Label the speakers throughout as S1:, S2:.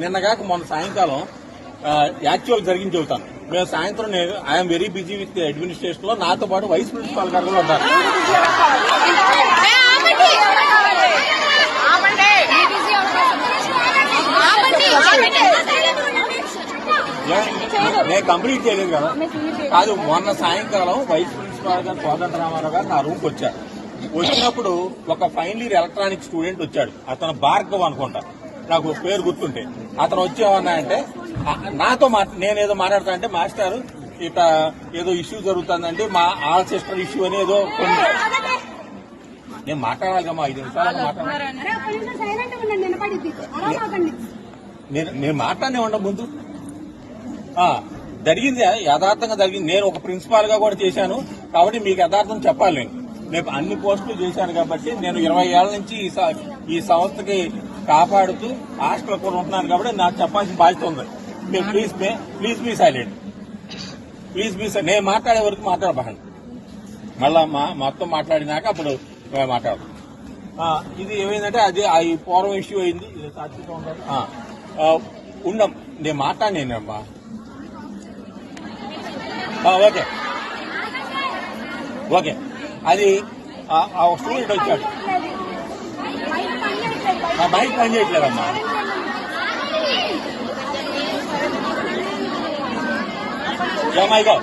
S1: నిన్నగాక మొన్న సాయంకాలం యాక్చువల్ జరిగింది చెబుతాను. మేము సాయంత్రం నేను ఐఎమ్ వెరీ బిజీ విత్ అడ్మినిస్ట్రేషన్లో నాతో పాటు వైస్ ప్రిన్సిపాల్ గారు కూడా ఉన్నారు. నేను కంప్లీట్ చేయలేదు కదా. కాదు మొన్న సాయంకాలం వైస్ ప్రిన్సిపాల్ గారు కోదండ రామారావు గారు నా రూమ్కి వచ్చారు. వచ్చినప్పుడు ఒక ఫైనల్ ఇయర్ ఎలక్ట్రానిక్ స్టూడెంట్ వచ్చాడు. అతను భార్గవ్ అనుకుంటా. నాకు పేరు గుర్తుంటే. అతను వచ్చేవన్నా అంటే నాతో నేనేదో మాట్లాడతా అంటే మాస్టర్ ఇట ఏదో ఇష్యూ జరుగుతుందండి మా ఆల్ సిస్టర్ ఇష్యూ అని ఏదో కొన్ని నేను మాట్లాడాలి. కమ్మా ఐదు నిమిషాలు మాట్లాడాలి నేను నేను మాట్లాడనే ఉండ ముందు. జరిగింది యథార్థంగా జరిగింది. నేను ఒక ప్రిన్సిపాల్గా కూడా చేశాను. కాబట్టి మీకు యథార్థం చెప్పాలి నేను. నేను అన్ని పోస్టులు చేశాను కాబట్టి నేను ఇరవై ఏళ్ళ నుంచి ఈ సంస్థకి కాపాడుతూ హాస్టల్ కూడా ఉంటున్నాను కాబట్టి నాకు చెప్పాల్సిన బాధ్యత ఉంది. మీరు please please be silent. Please be నేను మాట్లాడే వరకు మాట్లాడబాకండి మళ్ళా మా మొత్తం మాట్లాడినాక అప్పుడు మాట్లాడు ఆ, ఇది ఏమైందంటే అది ఆ ఈ పూర్వం ఇష్యూ అయింది. ఉండం. నేను మాట్లాడినేనమ్మా ఓకే. ఓకే. అది ఆ- స్టూడెంట్ వచ్చాడు. ఆ మైక్ పని చేయట్లేదమ్మా. ఏమైగో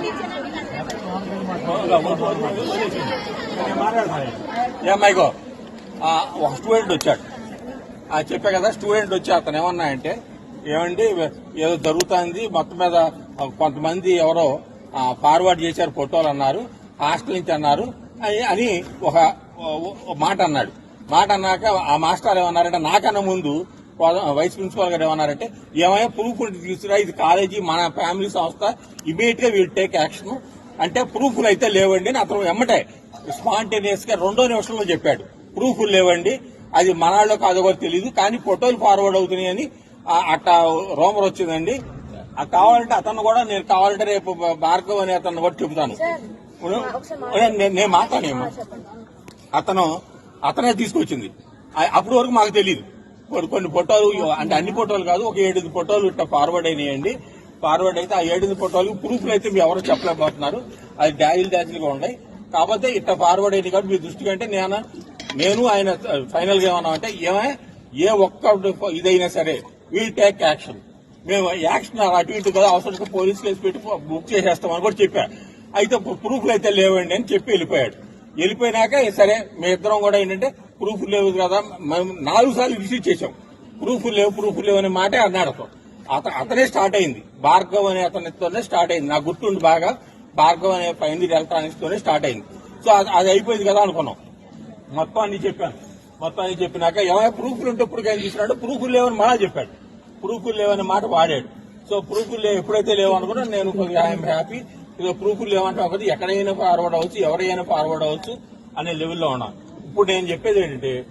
S1: ఏమైగో ఒక స్టూడెంట్ వచ్చాడు. ఆ చెప్పా కదా స్టూడెంట్ వచ్చి అతను ఏమన్నా అంటే ఏమండి ఏదో జరుగుతుంది మొత్తం మీద కొంతమంది ఎవరో ఫార్వర్డ్ చేశారు ఫోటోలు అన్నారు. హాస్టల్ నుంచి అన్నారు. అని- అని ఒక మాట అన్నాడు. మాట అన్నాక ఆ మాస్టర్ ఏమన్నారంటే నాకన్నా ముందు వైస్ ప్రిన్సిపాల్ గారు ఏమన్నారంటే ఏమైనా ప్రూఫ్ తీసుకురా ఇది కాలేజీ మన ఫ్యామిలీ సంస్థ ఇమీడియట్గా వీల్ టేక్ యాక్షన్. అంటే ప్రూఫ్లు అయితే లేవండి అని అతను ఎమ్మటే స్పాంటేనియస్గా రెండో నిమిషంలో చెప్పాడు. ప్రూఫ్లు లేవండి అది మనాళ్ళో కాదో కూడా తెలియదు కానీ ఫోటోలు ఫార్వర్డ్ అవుతున్నాయి అని అట్లా రోమర్ వచ్చిందండి. ఆ కావాలంటే అతను కూడా నేను కావాలంటే రేపు భార్గవ్ అని అతను కూడా చెబుతాను. నేను- నేను మాట్లాడేమో అతను అతనే తీసుకొచ్చింది. ఆ- అప్పటి వరకు మాకు తెలియదు కొన్ని కొన్ని ఫోటోలు అంటే అన్ని ఫోటోలు కాదు ఒక ఏడు ఫోటోలు ఇట్లా ఫార్వర్డ్ అయినాయండి. ఫార్వర్డ్ అయితే ఆ ఏడు ఫోటోలు ప్రూఫ్లు అయితే మీరు ఎవరు చెప్పలేకపోతున్నారు. అది డాజిల్ డాజిల్గా ఉన్నాయి. కాకపోతే ఇట్లా ఫార్వర్డ్ అయింది కాబట్టి మీ దృష్టి కంటే నేను నేను ఆయన ఫైనల్గా ఏమన్నా అంటే ఏమే ఏ ఒక్క ఇదైనా సరే వీల్ టేక్ యాక్షన్ మేము యాక్షన్ అటు ఇటు కదా అవసరం పోలీస్ కేసు పెట్టి బుక్ చేసేస్తామని కూడా చెప్పా. అయితే ప్రూఫ్లు అయితే లేవండి అని చెప్పి వెళ్ళిపోయాడు. వెళ్ళిపోయినాక సరే మీ ఇద్దరం కూడా ఏంటంటే ప్రూఫ్ లేవు కదా మేము నాలుగు సార్లు రిసీవ్ చేశాం. ప్రూఫ్ లేవు ప్రూఫ్ లేవు అనే మాటే అన్నాడు అతను. అత- అతనే స్టార్ట్ అయింది. భార్గవ్ అనే అతనితోనే స్టార్ట్ అయింది. నాకు గుర్తుండి బాగా భార్గవ్ అనే పైన ఎలక్ట్రానిక్స్ తోనే స్టార్ట్ అయింది. సో అది- అది అయిపోయింది కదా అనుకున్నాం. మొత్తం అన్ని చెప్పాను. మొత్తం అన్ని చెప్పినాక ఏమైనా ప్రూఫ్లు ఉంటే ఇప్పుడు ఏం తీసుకున్నాడు ప్రూఫ్లు లేవని మళ్ళా చెప్పాడు. ప్రూఫ్లు లేవనే మాట వాడాడు. సో ప్రూఫ్లు లేవు ఎప్పుడైతే లేవు అనుకున్నా నేను కొద్దిగా ఐఎమ్ హ్యాపీ ఏదో ప్రూఫ్లు లేవంటే ఒకటి ఎక్కడైనా ఫార్వర్డ్ అవ్వచ్చు ఎవరైనా ఫార్వర్డ్ అవ్వచ్చు అనే లెవెల్లో ఉన్నాం. ఇప్పుడు నేను చెప్పేది ఏంటంటే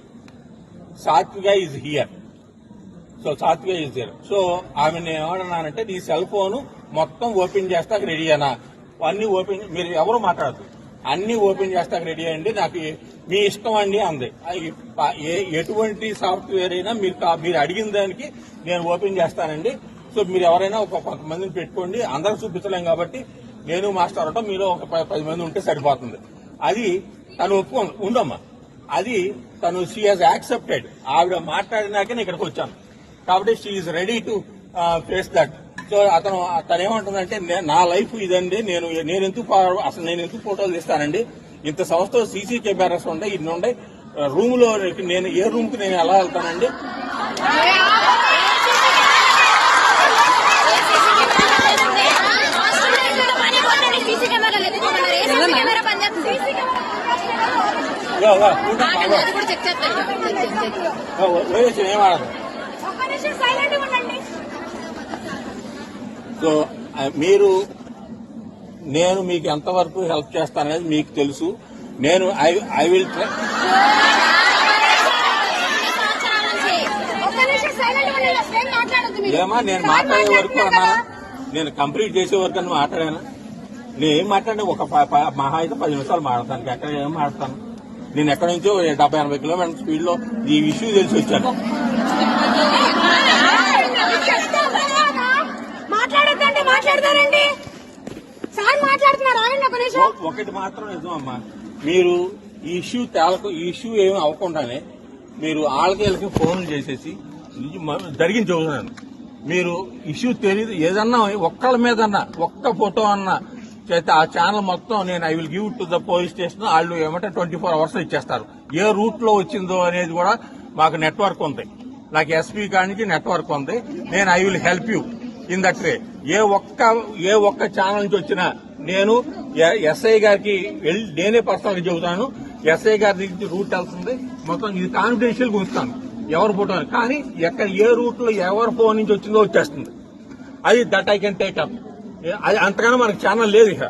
S1: Satvika is here so Satvika is here so ఆమె నేను ఏమన్నానంటే నీ సెల్ ఫోన్ మొత్తం ఓపెన్ చేస్తాక రెడీ అనా అన్ని ఓపెన్ మీరు ఎవరు మాట్లాడదు అన్ని ఓపెన్ చేస్తాక రెడీ అయ్యండి. నాకు మీ ఇష్టం అండి అంది. ఏ- ఎటువంటి సాఫ్ట్వేర్ అయినా మీరు మీరు అడిగిన దానికి నేను ఓపెన్ చేస్తానండి. సో మీరు ఎవరైనా ఒక కొంతమందిని పెట్టుకోండి. అందరూ చూపించలేం కాబట్టి నేను మాస్టర్ అవటం మీరు ఒక పది మంది ఉంటే సరిపోతుంది. అది తను ఒప్పుకో ఉండమ్మా. అది తను షీ హాజ్ యాక్సెప్టెడ్ ఆవిడ మాట్లాడినాకే నేను ఇక్కడికి వచ్చాను. కాబట్టి she's ready to face that so అతను తను ఏమంటుందంటే నా లైఫ్ ఇదండి. నేను నేను ఎందుకు అసలు నేను ఎందుకు ఫోటోలు తీస్తానండి? ఇంత సంస్థ సీసీ కెమెరాస్ ఉంటాయి ఇన్ని ఉండే రూమ్లో నేను ఏ రూమ్కి నేను ఎలా వెళ్తానండి? సో ఆ, మీరు నేను మీకు ఎంతవరకు హెల్ప్ చేస్తాననేది మీకు తెలుసు. నేను ఐ ఐ విల్ ట్రై ఏమా నేను మాట్లాడే వరకు అన్నాను? నేను కంప్లీట్ చేసే వరకు అని మాట్లాడాను? నేను ఏం మాట్లాడినా? ఒక ప- ప- మహా అయితే పది నిమిషాలు మాట్లాడతాను. ఎక్కడ ఏం మాట్లాడతాను? నేను ఎక్కడి నుంచో డెబ్బై ఎనభై కిలోమీటర్ స్పీడ్లో ఈ ఇష్యూ తెలిసి వచ్చాను. ఒకటి మాత్రం నిజం అమ్మా మీరు ఈ ఇష్యూ తేలకు ఈ ఇష్యూ ఏమి అవ్వకుండానే మీరు ఆళ్ళకి వీళ్ళకి ఫోన్ చేసేసి జరిగింది చూస్తున్నాను. మీరు ఇష్యూ తెలియదు ఏదన్నా ఒక్కళ్ళ మీద ఒక్క ఫోటో అన్నా చేస్తే ఆ ఛానల్ మొత్తం నేను I will give to the police station వాళ్ళు ఏమంటే ట్వంటీ ఫోర్ అవర్స్ ఇచ్చేస్తారు. ఏ రూట్లో వచ్చిందో అనేది కూడా మాకు నెట్వర్క్ ఉంది. నాకు ఎస్పీ కానికి నుంచి నెట్వర్క్ ఉంది. నేను I will help you in that way ఏ ఒక్క ఏ ఒక్క ఛానల్ నుంచి వచ్చినా నేను ఎ- ఎస్ఐ గారికి వెళ్ళి నేనే పర్సనల్గా చెబుతాను. ఎస్ఐ గారి నుంచి రూట్ వెళ్తుంది. మొత్తం ఇది కాన్ఫిడెన్షియల్ ఉంచుతాను. ఎవరు ఫోటో కానీ ఎక్కడ ఏ రూట్లో ఎవరి ఫోన్ నుంచి వచ్చిందో వచ్చేస్తుంది. అది that I can take up అంతకన్నా మనకి ఛానల్ లేదు ఇక.